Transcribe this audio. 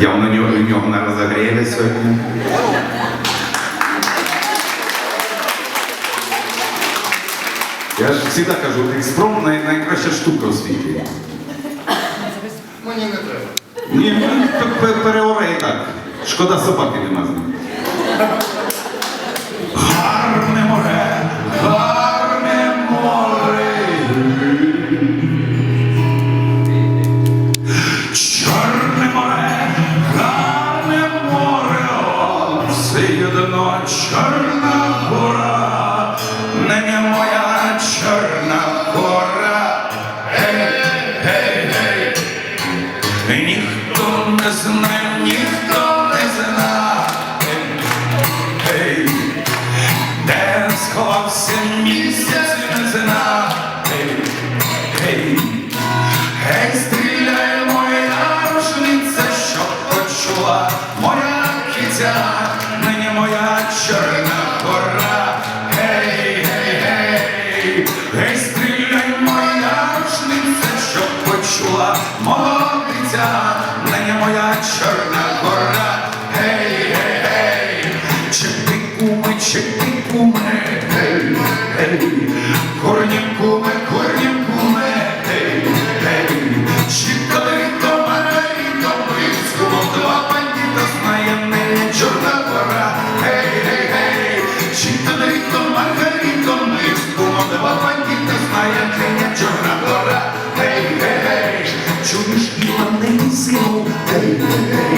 Я на нього, у нього на розогріві сьогодні. Я ж завжди кажу, експром най, найкраща штука у світі. Мені не треба. Ні, ну, п- п- переоре і так. Шкода собаки нема з ним. Єдно чорна гора, не моя чорна гора. Гей, гей, гей. Ніхто не знає, ніхто не знає, гей, де сховався місяць, не знає, гей, гей, стріляє моя рушниця, що почула моя нині моя чорна гора, гей, гей, гей, гей, стріляй моя рушниця, що почула молодиця, не моя чорна гора, гей, гей, гей, чепи куми, чепи куми, гей, гей, Amen.